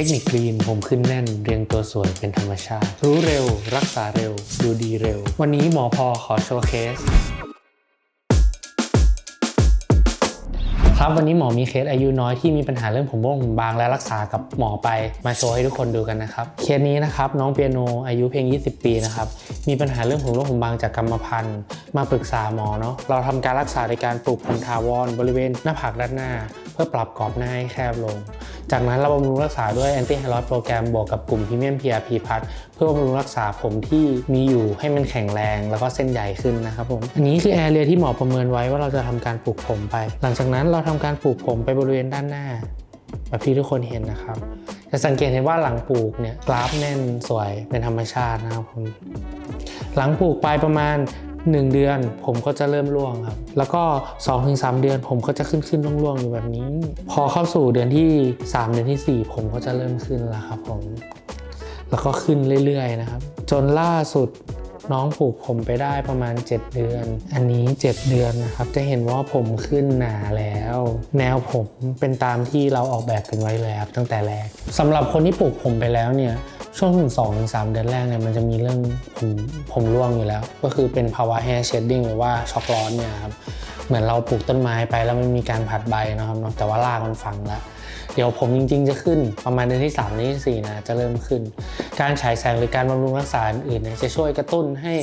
ทคนิคกรีนผมขึ้นแน่นเรียงตัวสวยเป็นธรรมชาติ รู้เร็ว รักษาเร็ว ดูดีเร็ว วันนี้หมอพอขอโชว์เคส ครับวันนี้หมอมีเคสอายุน้อยที่มีปัญหาเรื่องผมร่วงผมบางและรักษากับหมอไปมาโชว์ให้ทุกคนดูกันนะครับ เคสนี้นะครับน้องเปียโนอายุเพียง 20 ปีนะครับ มีปัญหาเรื่องผมร่วงผมบางจากกรรมพันธุ์ มาปรึกษาหมอเนาะเราทำการรักษาโดยการปลูกผมทาวรบริเวณหน้าผากด้านหน้า เพื่อปรับกรอบหน้าให้แคบลง จากนั้นเราบำรุงรักษาด้วยแอนตี้ไฮรอยด์โปรแกรมบวกกับกลุ่มพรีเมียม PRP พัดเพื่อบำรุงรักษาผมที่มีอยู่ให้มันแข็งแรง แล้วก็เส้นใหญ่ขึ้นนะครับผม อันนี้คือแอเรียที่หมอประเมินไว้ว่าเราจะทำการปลูกผมไป หลังจากนั้นเราทำการปลูกผมไปบริเวณด้านหน้า แบบที่ทุกคนเห็นนะครับ จะสังเกตเห็นว่าหลังปลูกเนี่ยกราฟแน่นสวยเป็นธรรมชาตินะครับผมหลังปลูกไปประมาณ 1 เดือนผมก็จะเริ่มร่วงครับ แล้วก็ 2-3 เดือนผมก็จะขึ้นขึ้นร่วงร่วงๆอยู่แบบนี้ พอเข้าสู่เดือนที่ 3 เดือนทีสี่ 4 ผมก็จะเริ่มขึ้นแล้วครับผม แล้วก็ขึ้นเรื่อยๆนะครับ จนล่าสุด น้องปลูกผมไปได้ประมาณ 7 เดือน อันนี้ 7 เดือนนะครับ จะเห็นว่าผมขึ้นหนาแล้ว แนวผมเป็นตามที่เราออกแบบกันไว้เลยครับตั้งแต่แรกสำหรับคนที่ปลูกผมไปแล้วเนี่ยช่วงสองถึงสามเดือนแรกเนี่ยมันจะมีเรื่องผมผมร่วงอยู่แล้ว ก็คือเป็นภาวะ hair shedding หรือว่าช็อกร้อนเนี่ยครับ เหมือนเราปลูกต้นไม้ไปแล้วมันมีการผัดใบนะครับแต่ว่ารากมันฝังแล้วเดี๋ยวผมจริง ๆ จะขึ้นประมาณเดือนที่3เดือนที่4นะจะเริ่มขึ้น การฉายแสงหรือการบำรุงรักษาอื่นๆจะช่วยกระตุ้นให้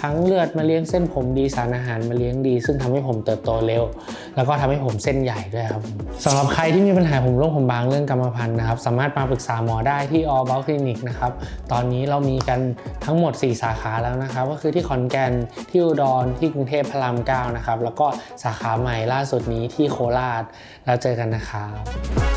ทั้งเลือดมาเลี้ยงเส้นผมดีสารอาหารมาเลี้ยงดี ซึ่งทำให้ผมเติบโตเร็ว แล้วก็ทำให้ผมเส้นใหญ่ด้วยครับสำหรับใครที่มีปัญหาผมร่วงผมบางเรื่องกรรมพันธุ์นะครับสามารถมาปรึกษาหมอได้ที่ All About Clinic นะครับตอนนี้เรามีกันทั้งหมด 4 สาขาแล้วนะครับก็คือที่ขอนแก่นที่อุดรที่กรุงเทพพระรามเก้านะครับแล้วก็สาขาใหม่ล่าสุดนี้ที่โคราชแล้วเจอกันนะครับ